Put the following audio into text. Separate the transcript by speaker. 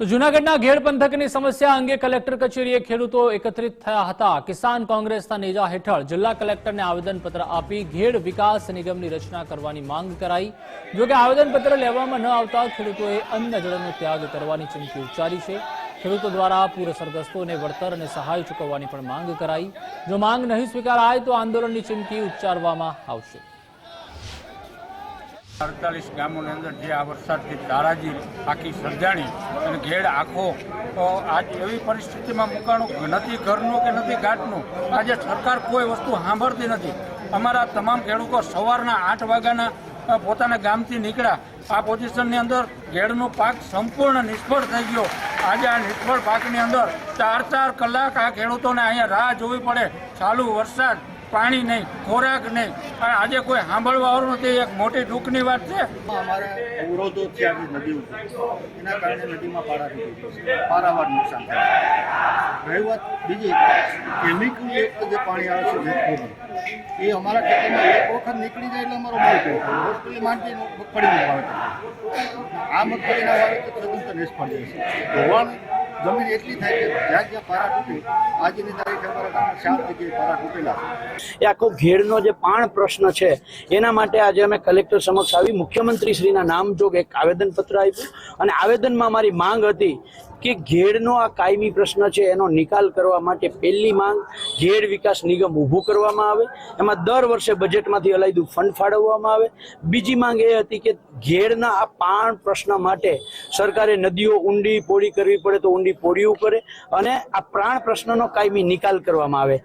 Speaker 1: તો જૂનાગઢના ઘેડ પંથકની સમસ્યા અંગે કલેક્ટર કચેરીએ ખેડૂતો એકત્રિત થયા હતા. કિસાન કોંગ્રેસના નેજા હેઠળ જિલ્લા કલેક્ટરને આવેદનપત્ર આપી ઘેડ વિકાસ નિગમની રચના કરવાની માંગ કરાઈ. જોકે આવેદનપત્ર લેવામાં ન આવતા ખેડૂતોએ અન્ન જળનો ત્યાગ કરવાની ચીમકી ઉચ્ચારી છે. ખેડૂતો દ્વારા પૂરસરગ્રસ્તોને વળતર અને સહાય ચૂકવવાની પણ માંગ કરાઈ. જો માંગ નહીં સ્વીકારાય તો આંદોલનની ચીમકી ઉચ્ચારવામાં આવશે.
Speaker 2: અડતાલીસ ગામોની અંદર જે આ વરસાદથી તારાજી, આખી સર્જાણી અને ઘેડ આખો આજ એવી પરિસ્થિતિમાં મુકાણું નથી ઘરનું કે નથી ઘાટનું, આજે સરકાર કોઈ વસ્તુ સાંભળતી નથી. અમારા તમામ ખેડૂતો સવારના આઠ વાગ્યાના પોતાના ગામથી નીકળ્યા. આ પોઝિશનની અંદર ઘેડનો પાક સંપૂર્ણ નિષ્ફળ થઈ ગયો. આજે આ નિષ્ફળ પાકની અંદર ચાર ચાર કલાક આ ખેડૂતોને અહીંયા રાહ જોવી પડે. ચાલુ વરસાદ પાણી નહીં, ખોરાક નહીં. અને આજે કોઈ સાંભળવા વાળું નથી, એક મોટી દુઃખની વાત છે.
Speaker 3: અમારે અવરોધો આવી નદી ઉપર. એના કારણે નદીમાં પારા પારાવાર નુકસાન થાય રહી વાત બીજી કેમિકલ યુક્ત જે પાણી આવે છે વેસ્ટનું એ અમારા ખેતરમાં એક વખત નીકળી જાય એટલે અમારો બહુ થાય હોસ્પિટલ માંડી મગફળીનું વાવેતર. આ મગફળીના વાવેતર તદ્દન નિષ્ફળ જાય છે. ધોવાણ જમીન એટલી થાય કે જ્યાં જ્યાં પારા તૂટે, આજની તારીખે ચાર જગ્યાએ પારા તૂટેલા
Speaker 4: એ આખો ઘેડનો જે પાણ પ્રશ્ન છે, એના માટે આજે અમે કલેક્ટર સમક્ષ આવી મુખ્યમંત્રી શ્રીના નામ જોગ એક આવેદનપત્ર આપ્યું. અને આવેદનમાં મારી માંગ હતી કે ઘેડનો આ કાયમી પ્રશ્ન છે, એનો નિકાલ કરવા માટે પહેલી માંગ ઘેડ વિકાસ નિગમ ઊભું કરવામાં આવે. એમાં દર વર્ષે બજેટમાંથી અલાયદું ફંડ ફાળવવામાં આવે. બીજી માંગ એ હતી કે ઘેડના આ પાણ પ્રશ્ન માટે સરકારે નદીઓ ઊંડી પોળી કરવી પડે તો ઊંડી પોળીઓ કરે અને આ પ્રાણ પ્રશ્નનો કાયમી નિકાલ કરવામાં આવે.